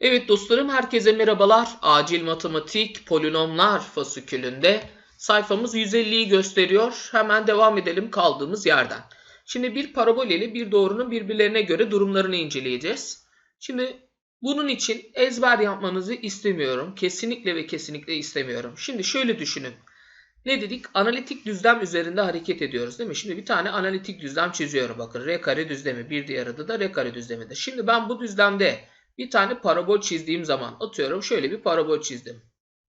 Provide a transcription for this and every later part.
Evet dostlarım herkese merhabalar. Acil matematik polinomlar fasükülünde sayfamız 150'yi gösteriyor. Hemen devam edelim kaldığımız yerden. Şimdi bir parabol ile bir doğrunun birbirlerine göre durumlarını inceleyeceğiz. Şimdi bunun için ezber yapmanızı istemiyorum. Kesinlikle ve kesinlikle istemiyorum. Şimdi şöyle düşünün. Ne dedik? Analitik düzlem üzerinde hareket ediyoruz değil mi? Şimdi bir tane analitik düzlem çiziyorum. Bakın R kare düzlemi. Bir diğer adı da R kare düzlemidir. Şimdi ben bu düzlemde bir tane parabol çizdiğim zaman atıyorum şöyle bir parabol çizdim.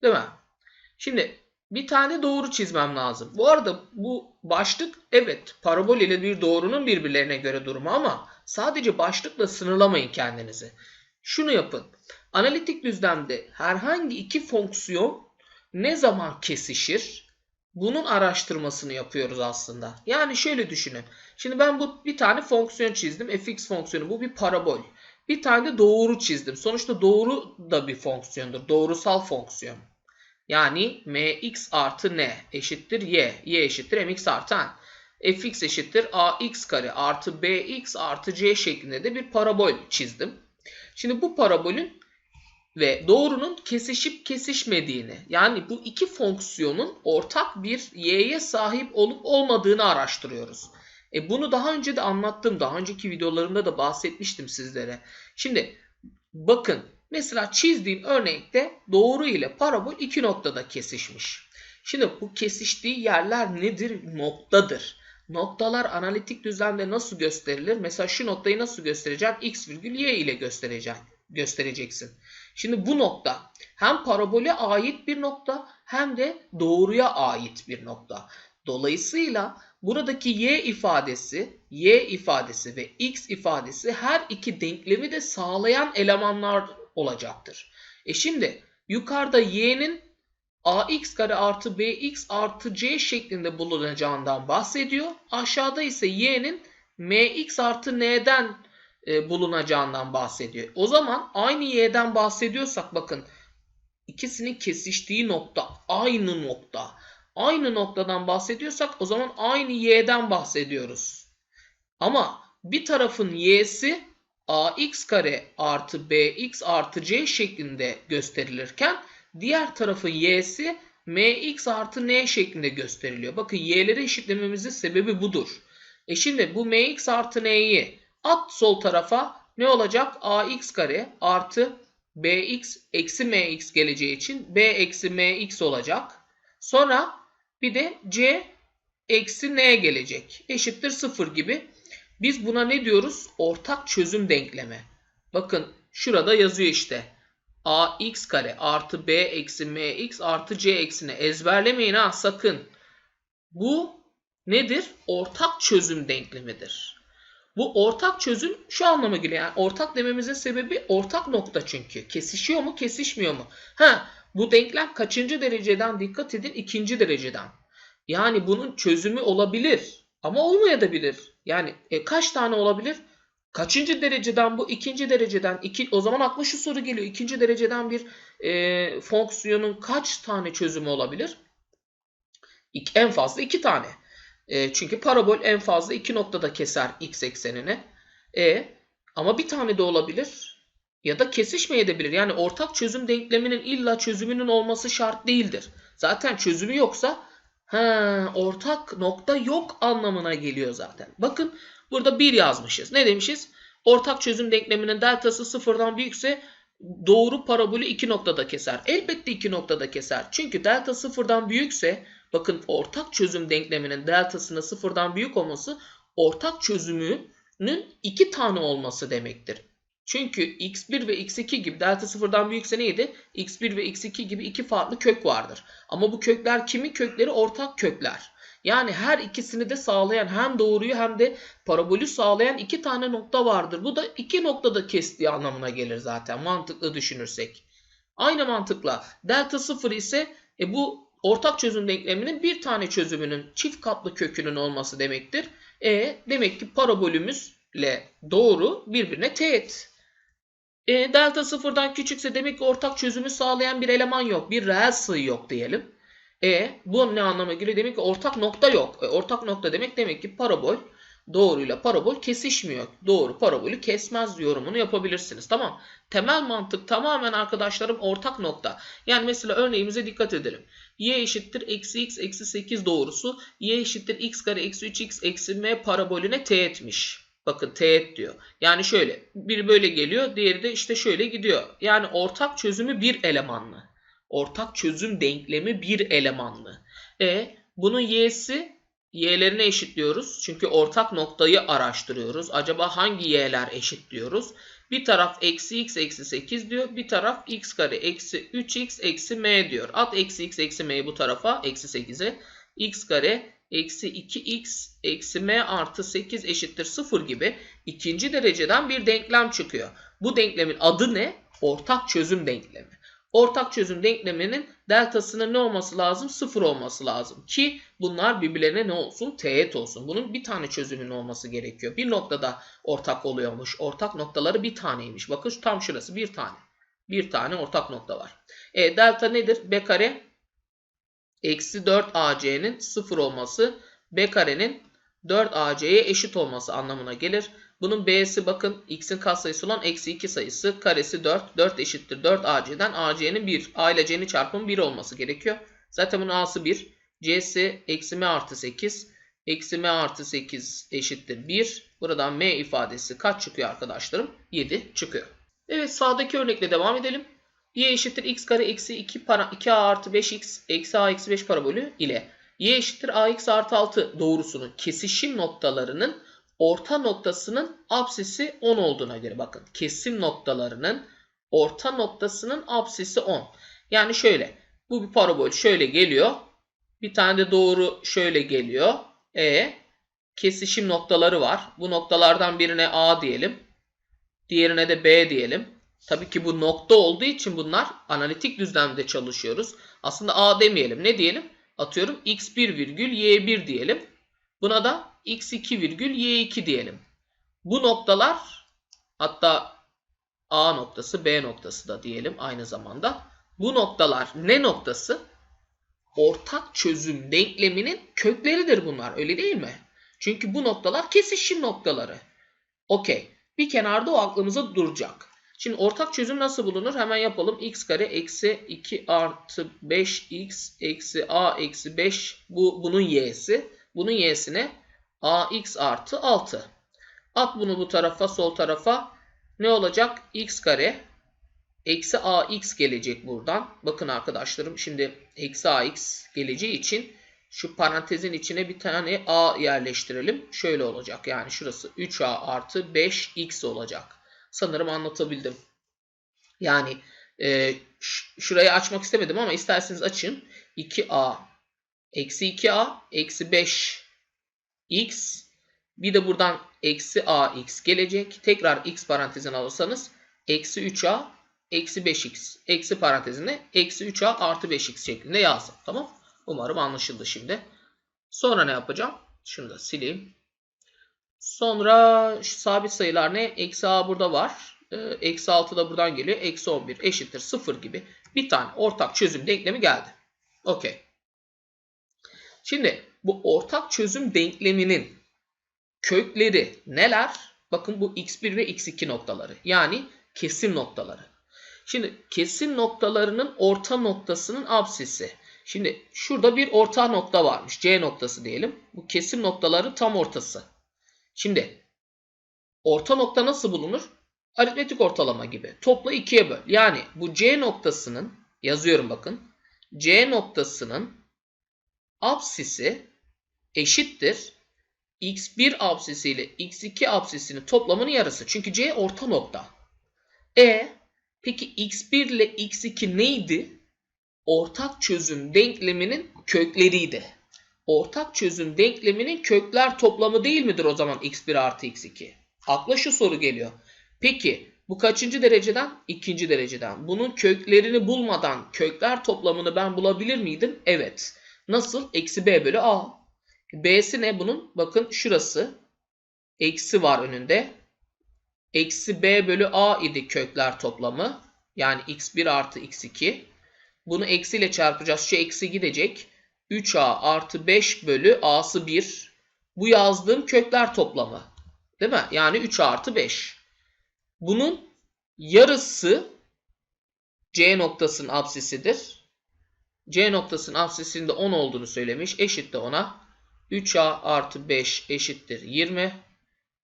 Değil mi? Şimdi bir tane doğru çizmem lazım. Bu arada bu başlık evet parabol ile bir doğrunun birbirlerine göre durumu ama sadece başlıkla sınırlamayın kendinizi. Şunu yapın. Analitik düzlemde herhangi iki fonksiyon ne zaman kesişir? Bunun araştırmasını yapıyoruz aslında. Yani şöyle düşünün. Şimdi ben bu bir tane fonksiyon çizdim. fx fonksiyonu bu bir parabol. Bir tane de doğru çizdim. Sonuçta doğru da bir fonksiyondur. Doğrusal fonksiyon. Yani mx artı n eşittir y. y eşittir mx artı n. fx eşittir ax kare artı bx artı c şeklinde de bir parabol çizdim. Şimdi bu parabolün ve doğrunun kesişip kesişmediğini yani bu iki fonksiyonun ortak bir y'ye sahip olup olmadığını araştırıyoruz. E bunu daha önce de anlattım. Daha önceki videolarımda da bahsetmiştim sizlere. Şimdi bakın mesela çizdiğim örnekte doğru ile parabol iki noktada kesişmiş. Şimdi bu kesiştiği yerler nedir? Noktadır. Noktalar analitik düzlemde nasıl gösterilir? Mesela şu noktayı nasıl göstereceğim? X virgül Y ile göstereceğim, göstereceksin. Şimdi bu nokta hem parabole ait bir nokta hem de doğruya ait bir nokta. Dolayısıyla buradaki y ifadesi, y ifadesi ve x ifadesi her iki denklemi de sağlayan elemanlar olacaktır. E şimdi yukarıda y'nin ax kare artı bx artı c şeklinde bulunacağından bahsediyor. Aşağıda ise y'nin mx artı n'den e, bulunacağından bahsediyor. O zaman aynı y'den bahsediyorsak bakın ikisinin kesiştiği nokta aynı nokta. Aynı noktadan bahsediyorsak o zaman aynı y'den bahsediyoruz. Ama bir tarafın y'si ax kare artı bx artı c şeklinde gösterilirken diğer tarafın y'si mx artı n şeklinde gösteriliyor. Bakın y'leri eşitlememizin sebebi budur. E şimdi bu mx artı n'yi at sol tarafa ne olacak? ax kare artı bx eksi mx geleceği için b eksi mx olacak. Sonra bir de c eksi n gelecek. Eşittir 0 gibi. Biz buna ne diyoruz? Ortak çözüm denklemi. Bakın şurada yazıyor işte. ax kare artı b eksi mx artı c eksini ezberlemeyin ha sakın. Bu nedir? Ortak çözüm denklemidir. Bu ortak çözüm şu anlama geliyor. Yani ortak dememizin sebebi ortak nokta çünkü. Kesişiyor mu kesişmiyor mu? Ha bu denklem kaçıncı dereceden dikkat edin? ikinci dereceden. Yani bunun çözümü olabilir ama olmayabilir. Yani e, kaç tane olabilir? Kaçıncı dereceden bu? ikinci dereceden. Iki, o zaman aklı şu soru geliyor. İkinci dereceden bir e, fonksiyonun kaç tane çözümü olabilir? İki, en fazla iki tane. E, çünkü parabol en fazla iki noktada keser x eksenini. E, ama bir tane de olabilir ya da kesişmeyebilir. Yani ortak çözüm denkleminin illa çözümünün olması şart değildir. Zaten çözümü yoksa ha, ortak nokta yok anlamına geliyor zaten. Bakın burada 1 yazmışız. Ne demişiz? Ortak çözüm denkleminin deltası sıfırdan büyükse doğru parabolü iki noktada keser. Elbette iki noktada keser. Çünkü delta sıfırdan büyükse bakın ortak çözüm denkleminin deltasının sıfırdan büyük olması ortak çözümünün iki tane olması demektir. Çünkü x1 ve x2 gibi delta sıfırdan büyükse neydi? x1 ve x2 gibi iki farklı kök vardır. Ama bu kökler kimin kökleri? Ortak kökler. Yani her ikisini de sağlayan hem doğruyu hem de parabolü sağlayan iki tane nokta vardır. Bu da iki noktada kestiği anlamına gelir zaten mantıklı düşünürsek. Aynı mantıkla delta sıfır ise e, bu ortak çözüm denkleminin bir tane çözümünün çift katlı kökünün olması demektir. E demek ki parabolümüzle doğru birbirine teğet. E, delta sıfırdan küçükse demek ki ortak çözümü sağlayan bir eleman yok. Bir reel sayı yok diyelim. E bu ne anlama geliyor? Demek ki ortak nokta yok. E, ortak nokta demek demek ki parabol doğruyla parabol kesişmiyor. Doğru parabolü kesmez yorumunu yapabilirsiniz. Tamam. Temel mantık tamamen arkadaşlarım ortak nokta. Yani mesela örneğimize dikkat edelim. y eşittir eksi x eksi 8 doğrusu y eşittir x kare eksi 3x eksi m parabolüne teğetmiş. Bakın teğet diyor. Yani şöyle biri böyle geliyor diğeri de işte şöyle gidiyor. Yani ortak çözümü bir elemanlı. Ortak çözüm denklemi bir elemanlı. E bunun y'si y'lerine eşitliyoruz. Çünkü ortak noktayı araştırıyoruz. Acaba hangi y'ler eşit diyoruz. Bir taraf eksi x eksi 8 diyor. Bir taraf x kare eksi 3x eksi m diyor. At eksi x eksi m'yi bu tarafa eksi 8'e. x kare eksi 2x eksi m artı 8 eşittir 0 gibi ikinci dereceden bir denklem çıkıyor. Bu denklemin adı ne? Ortak çözüm denklemi. Ortak çözüm denkleminin deltasının ne olması lazım? 0 olması lazım. Ki bunlar birbirlerine ne olsun? Teğet olsun. Bunun bir tane çözümün olması gerekiyor. Bir noktada ortak oluyormuş. Ortak noktaları bir taneymiş. Bakın tam şurası bir tane. Bir tane ortak nokta var. E, delta nedir? B kare eksi 4ac'nin 0 olması b karenin 4ac'ye eşit olması anlamına gelir. Bunun b'si bakın x'in katsayısı olan eksi 2 sayısı karesi 4. 4 eşittir 4ac'den ac'nin 1. a ile c'nin çarpımı 1 olması gerekiyor. Zaten bunun a'sı 1. c'si eksi m artı 8. Eksi m artı 8 eşittir 1. Buradan m ifadesi kaç çıkıyor arkadaşlarım? 7 çıkıyor. Evet sağdaki örnekle devam edelim y eşittir x kare eksi 2 para, 2a artı 5x eksi a eksi 5 parabolü ile y eşittir ax artı 6 doğrusunun kesişim noktalarının orta noktasının apsisi 10 olduğuna göre bakın. Kesim noktalarının orta noktasının apsisi 10. Yani şöyle bu bir parabol şöyle geliyor. Bir tane de doğru şöyle geliyor. E kesişim noktaları var. Bu noktalardan birine A diyelim. Diğerine de B diyelim. Tabii ki bu nokta olduğu için bunlar analitik düzlemde çalışıyoruz. Aslında A demeyelim. Ne diyelim? Atıyorum x1 virgül y1 diyelim. Buna da x2 virgül y2 diyelim. Bu noktalar hatta A noktası B noktası da diyelim aynı zamanda. Bu noktalar ne noktası? Ortak çözüm denkleminin kökleridir bunlar öyle değil mi? Çünkü bu noktalar kesişim noktaları. Okey. Bir kenarda o aklımıza duracak. Şimdi ortak çözüm nasıl bulunur? Hemen yapalım. x kare eksi 2 artı 5x eksi a eksi 5 bu bunun y'si. Bunun y'sine ax artı 6. At bunu bu tarafa sol tarafa. Ne olacak? x kare eksi ax gelecek buradan. Bakın arkadaşlarım şimdi eksi ax geleceği için şu parantezin içine bir tane a yerleştirelim. Şöyle olacak yani şurası 3a artı 5x olacak. Sanırım anlatabildim. Yani e, şurayı açmak istemedim ama isterseniz açın. 2a eksi 2a eksi 5 x bir de buradan eksi ax gelecek. Tekrar x parantezine alırsanız eksi 3a eksi 5x eksi parantezinde eksi 3a artı 5x şeklinde yazdım. Tamam. Umarım anlaşıldı şimdi. Sonra ne yapacağım? Şunu da sileyim. Sonra şu sabit sayılar ne? Eksi a burada var. Ee, eksi 6 da buradan geliyor. Eksi 11 eşittir 0 gibi bir tane ortak çözüm denklemi geldi. Okey. Şimdi bu ortak çözüm denkleminin kökleri neler? Bakın bu x1 ve x2 noktaları. Yani kesim noktaları. Şimdi kesim noktalarının orta noktasının absisi. Şimdi şurada bir orta nokta varmış. C noktası diyelim. Bu kesim noktaları tam ortası. Şimdi orta nokta nasıl bulunur? Aritmetik ortalama gibi. Topla ikiye böl. Yani bu C noktasının yazıyorum bakın. C noktasının absisi eşittir. X1 absisi ile X2 absisinin toplamının yarısı. Çünkü C orta nokta. E peki X1 ile X2 neydi? Ortak çözüm denkleminin kökleriydi. Ortak çözüm denkleminin kökler toplamı değil midir o zaman x1 artı x2? Akla şu soru geliyor. Peki bu kaçıncı dereceden? İkinci dereceden. Bunun köklerini bulmadan kökler toplamını ben bulabilir miydim? Evet. Nasıl? Eksi b bölü a. B'si ne bunun? Bakın şurası. Eksi var önünde. Eksi b bölü a idi kökler toplamı. Yani x1 artı x2. Bunu eksiyle çarpacağız. Şu eksi gidecek. 3a artı 5 bölü a'sı 1. Bu yazdığım kökler toplamı. Değil mi? Yani 3 artı 5. Bunun yarısı C noktasının absisidir. C noktasının absisinde 10 olduğunu söylemiş. Eşittir ona. 3A artı 5 eşittir 20.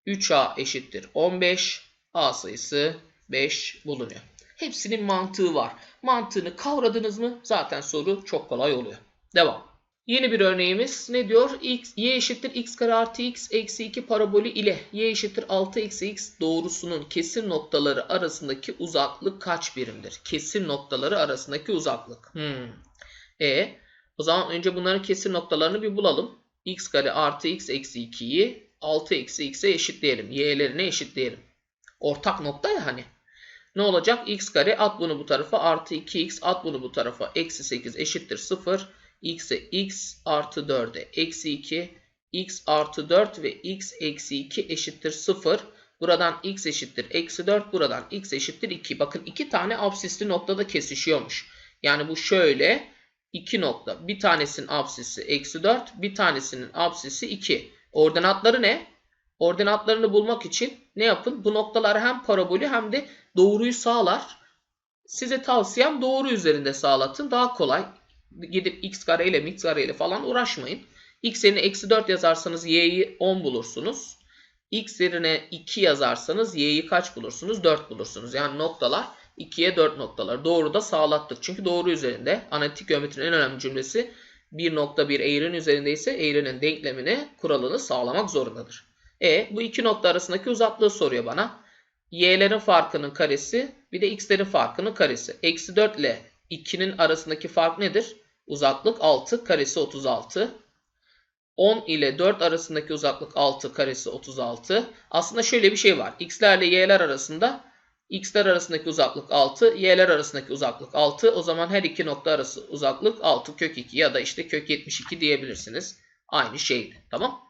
3A eşittir 15. A sayısı 5 bulunuyor. Hepsinin mantığı var. Mantığını kavradınız mı zaten soru çok kolay oluyor. Devam. Yeni bir örneğimiz ne diyor? X, y eşittir x kare artı x eksi 2 parabolü ile y eşittir 6 eksi x doğrusunun kesir noktaları arasındaki uzaklık kaç birimdir? Kesir noktaları arasındaki uzaklık. Hmm. E o zaman önce bunların kesir noktalarını bir bulalım. x kare artı x eksi 2'yi 6 eksi x'e eşitleyelim. y'lerine eşitleyelim. Ortak nokta ya hani. Ne olacak? x kare at bunu bu tarafa artı 2x at bunu bu tarafa eksi 8 eşittir 0 x'e x artı 4'e eksi 2 x artı 4 ve x eksi 2 eşittir 0. Buradan x eşittir eksi 4 buradan x eşittir 2. Bakın iki tane absisli noktada kesişiyormuş. Yani bu şöyle iki nokta. Bir tanesinin absisi eksi 4 bir tanesinin absisi 2. Ordinatları ne? Ordinatlarını bulmak için ne yapın? Bu noktalar hem parabolü hem de doğruyu sağlar. Size tavsiyem doğru üzerinde sağlatın. Daha kolay gidip x kare ile x kare ile falan uğraşmayın. x yerine eksi 4 yazarsanız y'yi 10 bulursunuz. x yerine 2 yazarsanız y'yi kaç bulursunuz? 4 bulursunuz. Yani noktalar 2'ye 4 noktalar. Doğru da sağlattık. Çünkü doğru üzerinde analitik geometrinin en önemli cümlesi bir nokta bir eğrinin üzerinde ise eğrinin denklemini kuralını sağlamak zorundadır. E bu iki nokta arasındaki uzaklığı soruyor bana. Y'lerin farkının karesi bir de x'lerin farkının karesi. Eksi 4 ile 2'nin arasındaki fark nedir? Uzaklık 6 karesi 36. 10 ile 4 arasındaki uzaklık 6 karesi 36. Aslında şöyle bir şey var. X'lerle y'ler arasında x'ler arasındaki uzaklık 6, y'ler arasındaki uzaklık 6. O zaman her iki nokta arası uzaklık 6 kök 2 ya da işte kök 72 diyebilirsiniz. Aynı şeydi. Tamam.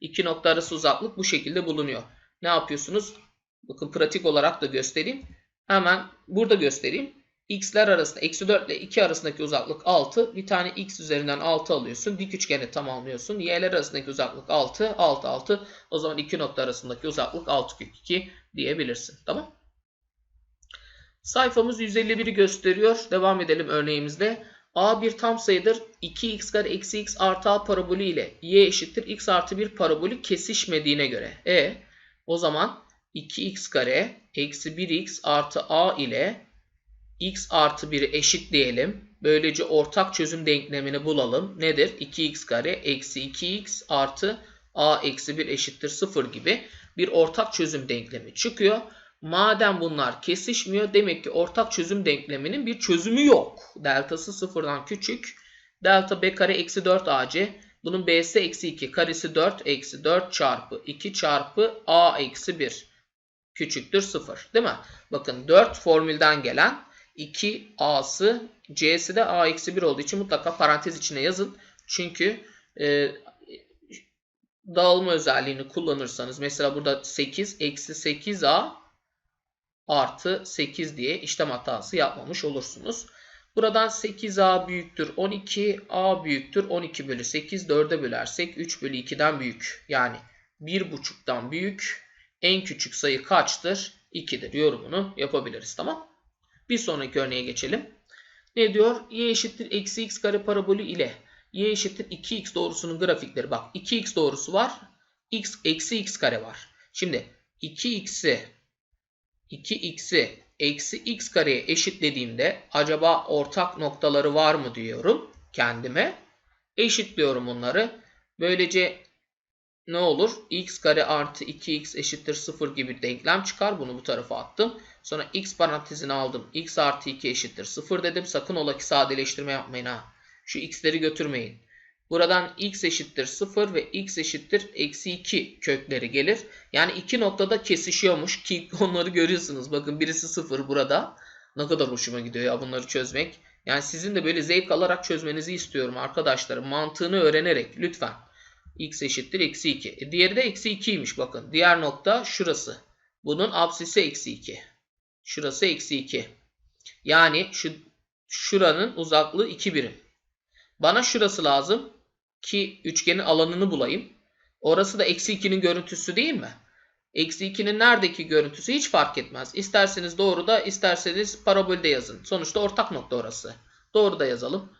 İki nokta arası uzaklık bu şekilde bulunuyor. Ne yapıyorsunuz? Bakın pratik olarak da göstereyim. Hemen burada göstereyim x'ler arasında eksi 4 ile 2 arasındaki uzaklık 6. Bir tane x üzerinden 6 alıyorsun. Dik üçgeni tamamlıyorsun. Y'ler arasındaki uzaklık 6. 6 6. O zaman iki nokta arasındaki uzaklık 6 kök 2 diyebilirsin. Tamam. Sayfamız 151'i gösteriyor. Devam edelim örneğimizde. A bir tam sayıdır. 2x kare eksi x artı a parabolü ile y eşittir x artı 1 parabolü kesişmediğine göre. E o zaman 2x kare eksi 1x artı a ile x artı 1'i eşitleyelim. Böylece ortak çözüm denklemini bulalım. Nedir? 2x kare eksi 2x artı a eksi 1 eşittir 0 gibi bir ortak çözüm denklemi çıkıyor. Madem bunlar kesişmiyor demek ki ortak çözüm denkleminin bir çözümü yok. Deltası sıfırdan küçük. Delta b kare eksi 4 ac. Bunun b'si eksi 2 karesi 4 eksi 4 çarpı 2 çarpı a eksi 1 küçüktür 0. Değil mi? Bakın 4 formülden gelen 2a'sı c'si de a eksi 1 olduğu için mutlaka parantez içine yazın. Çünkü e, dağılma özelliğini kullanırsanız mesela burada 8 eksi 8a artı 8 diye işlem hatası yapmamış olursunuz. Buradan 8a büyüktür 12, a büyüktür 12 bölü 8, 4'e bölersek 3 bölü 2'den büyük. Yani 1,5'tan büyük. En küçük sayı kaçtır? 2'dir. Yorumunu yapabiliriz. Tamam bir sonraki örneğe geçelim. Ne diyor? y eşittir eksi x kare parabolü ile y eşittir 2x doğrusunun grafikleri. Bak 2x doğrusu var. x eksi x kare var. Şimdi 2x'i 2x'i eksi x kareye eşitlediğimde acaba ortak noktaları var mı diyorum kendime. Eşitliyorum onları. Böylece ne olur? x kare artı 2x eşittir 0 gibi denklem çıkar. Bunu bu tarafa attım. Sonra x parantezini aldım. x artı 2 eşittir 0 dedim. Sakın ola ki sadeleştirme yapmayın ha. Şu x'leri götürmeyin. Buradan x eşittir 0 ve x eşittir eksi 2 kökleri gelir. Yani iki noktada kesişiyormuş ki onları görüyorsunuz. Bakın birisi 0 burada. Ne kadar hoşuma gidiyor ya bunları çözmek. Yani sizin de böyle zevk alarak çözmenizi istiyorum arkadaşlarım. Mantığını öğrenerek lütfen. X eşittir eksi 2. E diğeri de eksi 2'ymiş bakın. Diğer nokta şurası. Bunun absisi eksi 2. Şurası eksi 2. Yani şu şuranın uzaklığı 2 birim. Bana şurası lazım ki üçgenin alanını bulayım. Orası da eksi 2'nin görüntüsü değil mi? Eksi 2'nin neredeki görüntüsü hiç fark etmez. İsterseniz doğruda isterseniz parabolde yazın. Sonuçta ortak nokta orası. Doğru da yazalım.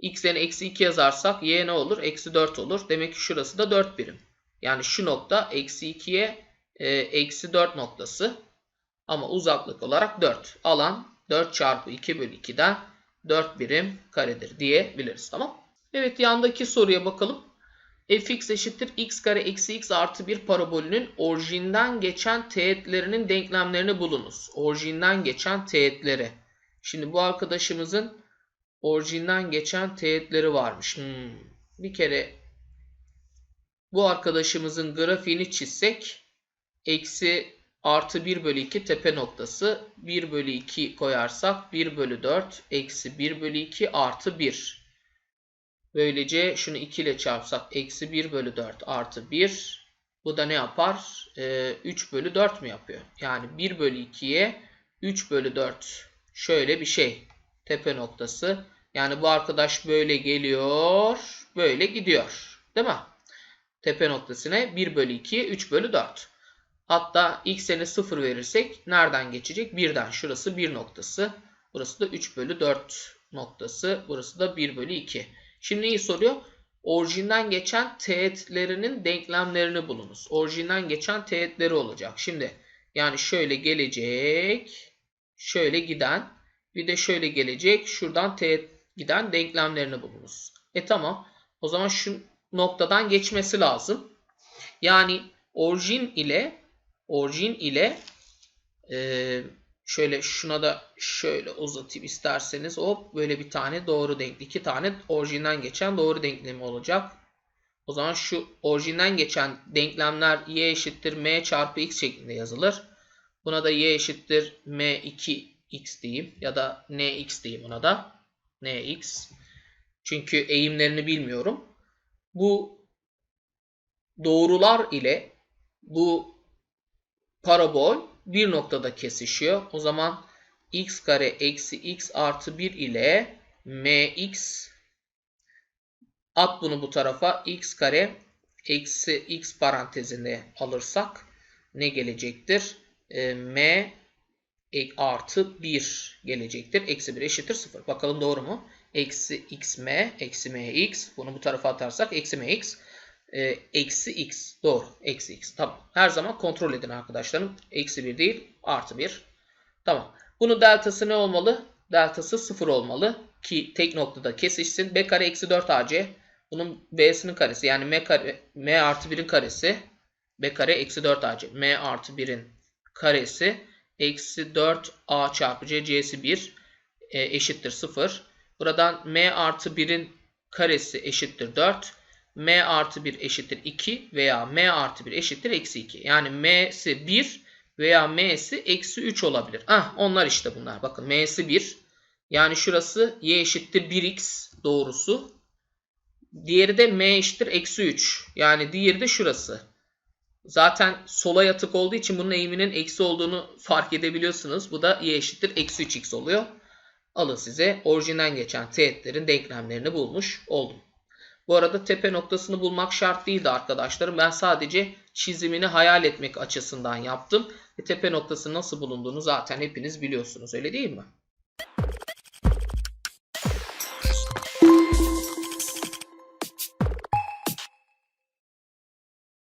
X'e eksi 2 yazarsak y ne olur? Eksi 4 olur. Demek ki şurası da 4 birim. Yani şu nokta eksi 2'ye e, eksi 4 noktası. Ama uzaklık olarak 4. Alan 4 çarpı 2 bölü 2'den 4 birim karedir diyebiliriz. Tamam. Evet yandaki soruya bakalım. fx eşittir x kare eksi x artı 1 parabolünün orijinden geçen teğetlerinin denklemlerini bulunuz. Orijinden geçen teğetleri. Şimdi bu arkadaşımızın orijinden geçen teğetleri varmış. Hmm. Bir kere bu arkadaşımızın grafiğini çizsek eksi artı 1 bölü 2 tepe noktası 1 bölü 2 koyarsak 1 bölü 4 eksi 1 bölü 2 artı 1. Böylece şunu 2 ile çarpsak eksi 1 bölü 4 artı 1. Bu da ne yapar? Ee, 3 bölü 4 mü yapıyor? Yani 1 bölü 2'ye 3 bölü 4 şöyle bir şey. Tepe noktası. Yani bu arkadaş böyle geliyor. Böyle gidiyor. Değil mi? Tepe noktasına 1 bölü 2'ye 3 bölü 4. Hatta x'e 0 verirsek nereden geçecek? 1'den. Şurası 1 noktası. Burası da 3 bölü 4 noktası. Burası da 1 bölü 2. Şimdi neyi soruyor? Orijinden geçen teğetlerinin denklemlerini bulunuz. Orijinden geçen teğetleri olacak. Şimdi yani şöyle gelecek. Şöyle giden. Bir de şöyle gelecek. Şuradan teğet giden denklemlerini bulunuz. E tamam. O zaman şu noktadan geçmesi lazım. Yani orijin ile orijin ile e, şöyle şuna da şöyle uzatayım isterseniz hop böyle bir tane doğru denk iki tane orijinden geçen doğru denklemi olacak. O zaman şu orijinden geçen denklemler y eşittir m çarpı x şeklinde yazılır. Buna da y eşittir m2x diyeyim ya da nx diyeyim buna da nx. Çünkü eğimlerini bilmiyorum. Bu doğrular ile bu parabol bir noktada kesişiyor. O zaman x kare eksi x artı 1 ile mx at bunu bu tarafa x kare eksi x parantezinde alırsak ne gelecektir? E, m e, artı 1 gelecektir. Eksi 1 eşittir 0. Bakalım doğru mu? Eksi xm eksi mx bunu bu tarafa atarsak eksi mx e, eksi x. Doğru. Eksi x. Tamam. Her zaman kontrol edin arkadaşlarım. Eksi 1 değil. Artı 1. Tamam. Bunun deltası ne olmalı? Deltası 0 olmalı. Ki tek noktada kesişsin. b kare eksi 4 ac. Bunun b'sinin karesi. Yani m, kare, m artı 1'in karesi. b kare eksi 4 ac. m artı 1'in karesi. Eksi 4 a çarpı c. c'si 1 e, eşittir 0. Buradan m artı 1'in karesi eşittir 4 m artı 1 eşittir 2 veya m artı 1 eşittir eksi 2. Yani m'si 1 veya m'si eksi 3 olabilir. Ah onlar işte bunlar. Bakın m'si 1. Yani şurası y eşittir 1x doğrusu. Diğeri de m eşittir eksi 3. Yani diğeri de şurası. Zaten sola yatık olduğu için bunun eğiminin eksi olduğunu fark edebiliyorsunuz. Bu da y eşittir eksi 3x oluyor. Alın size orijinden geçen teğetlerin denklemlerini bulmuş oldum. Bu arada tepe noktasını bulmak şart değildi arkadaşlarım. Ben sadece çizimini hayal etmek açısından yaptım. E, tepe noktası nasıl bulunduğunu zaten hepiniz biliyorsunuz öyle değil mi?